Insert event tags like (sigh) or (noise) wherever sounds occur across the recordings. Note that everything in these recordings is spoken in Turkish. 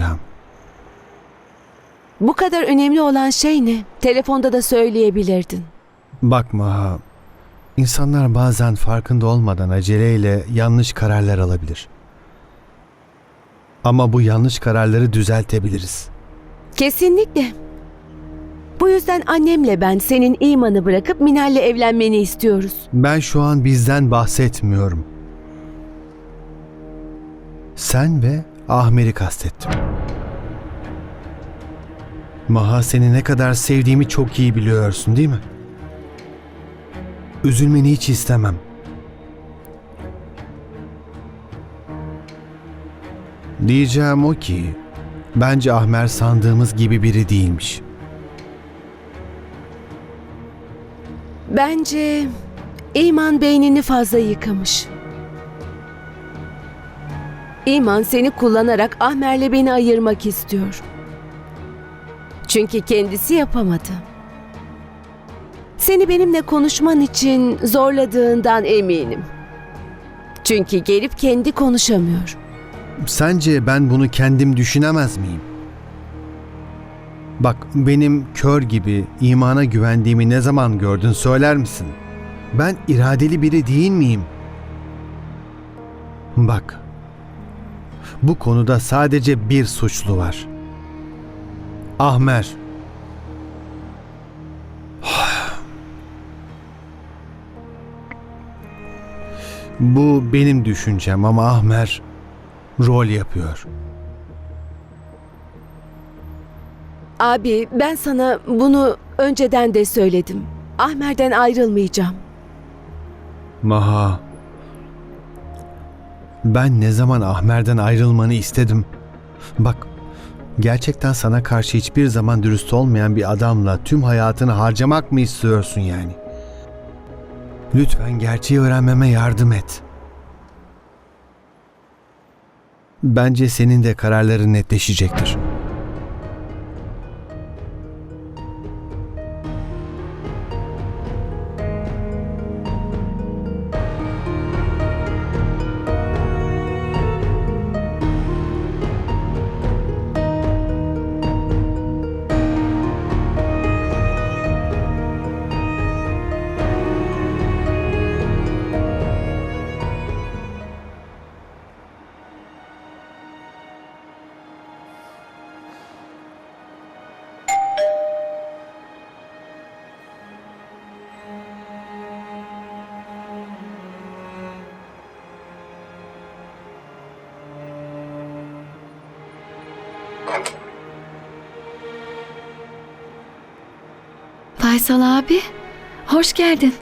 yapacağım. Bu kadar önemli olan şey ne? Telefonda da söyleyebilirdin. Bak Maha, insanlar bazen farkında olmadan aceleyle yanlış kararlar alabilir. Ama bu yanlış kararları düzeltebiliriz. Kesinlikle. Bu yüzden annemle ben senin imanı bırakıp Minal'le evlenmeni istiyoruz. Ben şu an bizden bahsetmiyorum. Sen ve Ahmer'i kastettim. Maha seni ne kadar sevdiğimi çok iyi biliyorsun değil mi? Üzülmeni hiç istemem. Diyeceğim o ki, bence Ahmer sandığımız gibi biri değilmiş. Bence iman beynini fazla yıkamış. İman seni kullanarak Ahmer'le beni ayırmak istiyor. Çünkü kendisi yapamadı. Seni benimle konuşman için zorladığından eminim. Çünkü gelip kendi konuşamıyor. Sence ben bunu kendim düşünemez miyim? Bak benim kör gibi imana güvendiğimi ne zaman gördün söyler misin? Ben iradeli biri değil miyim? Bak. Bu konuda sadece bir suçlu var. Ahmer. (sighs) Bu benim düşüncem ama Ahmer rol yapıyor. Abi ben sana bunu önceden de söyledim. Ahmer'den ayrılmayacağım. Maha. Ben ne zaman Ahmer'den ayrılmanı istedim. Bak, gerçekten sana karşı hiçbir zaman dürüst olmayan bir adamla tüm hayatını harcamak mı istiyorsun yani? Lütfen gerçeği öğrenmeme yardım et. Bence senin de kararların netleşecektir. Faysal abi, hoş geldin.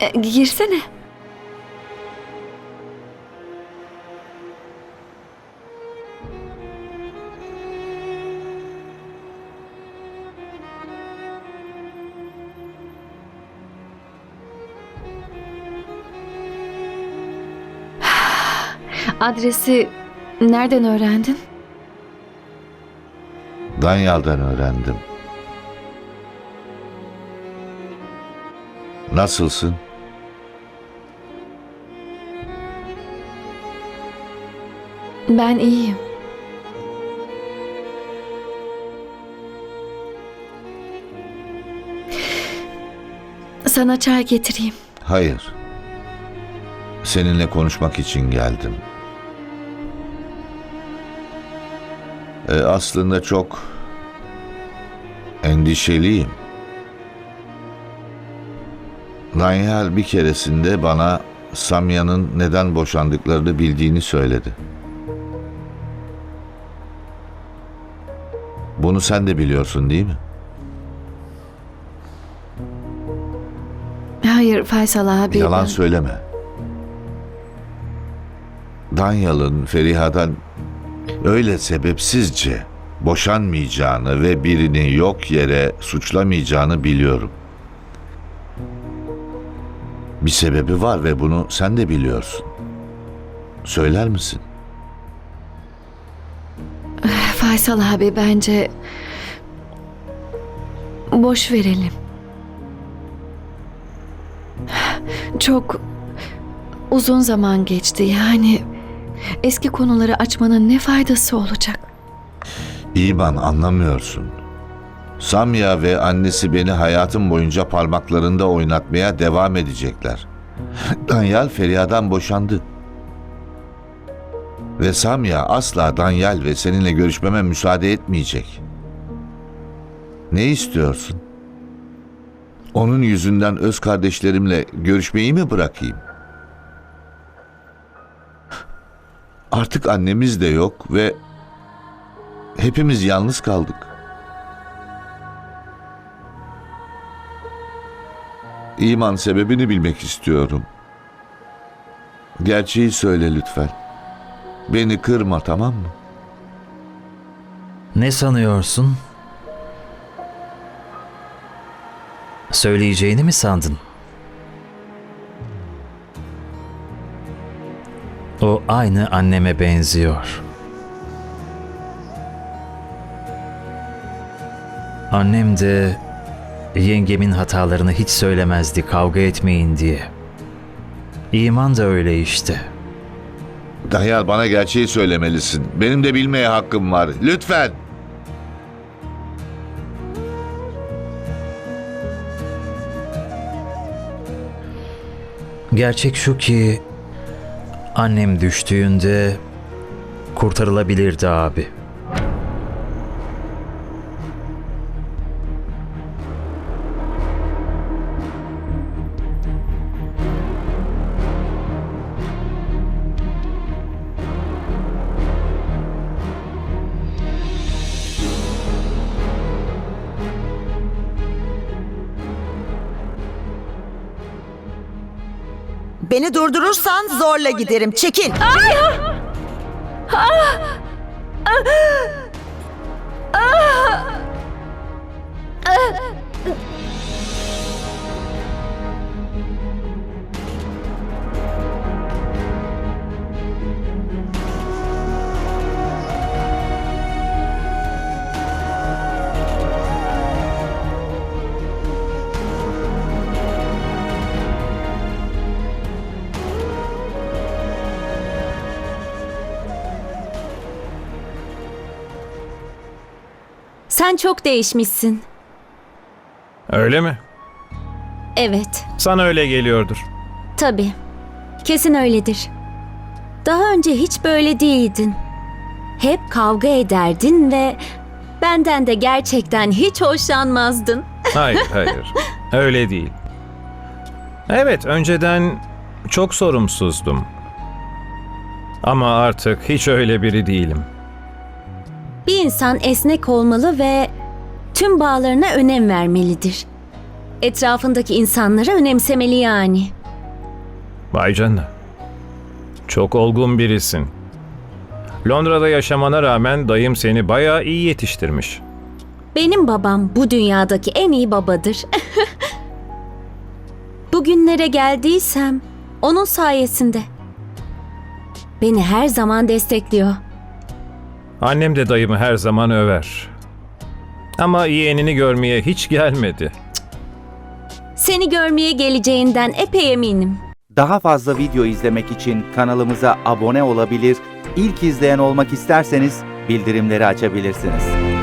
E, girsene. (sighs) Adresi nereden öğrendin? Danyal'dan öğrendim. Nasılsın? Ben iyiyim. Sana çay getireyim. Hayır. Seninle konuşmak için geldim. E, aslında çok endişeliyim. Danyal bir keresinde bana Samya'nın neden boşandıklarını bildiğini söyledi. Bunu sen de biliyorsun değil mi? Hayır Faysal abi. Yalan ben- söyleme. Danyal'ın Feriha'dan öyle sebepsizce boşanmayacağını ve birini yok yere suçlamayacağını biliyorum. Bir sebebi var ve bunu sen de biliyorsun. Söyler misin? Faysal abi bence boş verelim. Çok uzun zaman geçti yani eski konuları açmanın ne faydası olacak? İban anlamıyorsun. Samya ve annesi beni hayatım boyunca parmaklarında oynatmaya devam edecekler. (laughs) Danyal Feriha'dan boşandı. Ve Samya asla Danyal ve seninle görüşmeme müsaade etmeyecek. Ne istiyorsun? Onun yüzünden öz kardeşlerimle görüşmeyi mi bırakayım? Artık annemiz de yok ve hepimiz yalnız kaldık. İman sebebini bilmek istiyorum. Gerçeği söyle lütfen. Beni kırma tamam mı? Ne sanıyorsun? Söyleyeceğini mi sandın? O aynı anneme benziyor. Annem de yengemin hatalarını hiç söylemezdi kavga etmeyin diye. İman da öyle işte. Danyal bana gerçeği söylemelisin. Benim de bilmeye hakkım var. Lütfen. Gerçek şu ki annem düştüğünde kurtarılabilirdi abi. Beni durdurursan zorla giderim. Çekil. Sen çok değişmişsin. Öyle mi? Evet, Sana öyle geliyordur. tabii. Kesin öyledir. Daha önce hiç böyle değildin. Hep kavga ederdin ve benden de gerçekten hiç hoşlanmazdın. (laughs) Hayır, hayır. Öyle değil. Evet, önceden çok sorumsuzdum. Ama artık hiç öyle biri değilim. Bir insan esnek olmalı ve tüm bağlarına önem vermelidir. Etrafındaki insanları önemsemeli yani. Vay canına. Çok olgun birisin. Londra'da yaşamana rağmen dayım seni bayağı iyi yetiştirmiş. Benim babam bu dünyadaki en iyi babadır. (laughs) Bugünlere geldiysem onun sayesinde. Beni her zaman destekliyor. Annem de dayımı her zaman över. Ama yeğenini görmeye hiç gelmedi. Seni görmeye geleceğinden epey eminim. Daha fazla video izlemek için kanalımıza abone olabilir, ilk izleyen olmak isterseniz bildirimleri açabilirsiniz.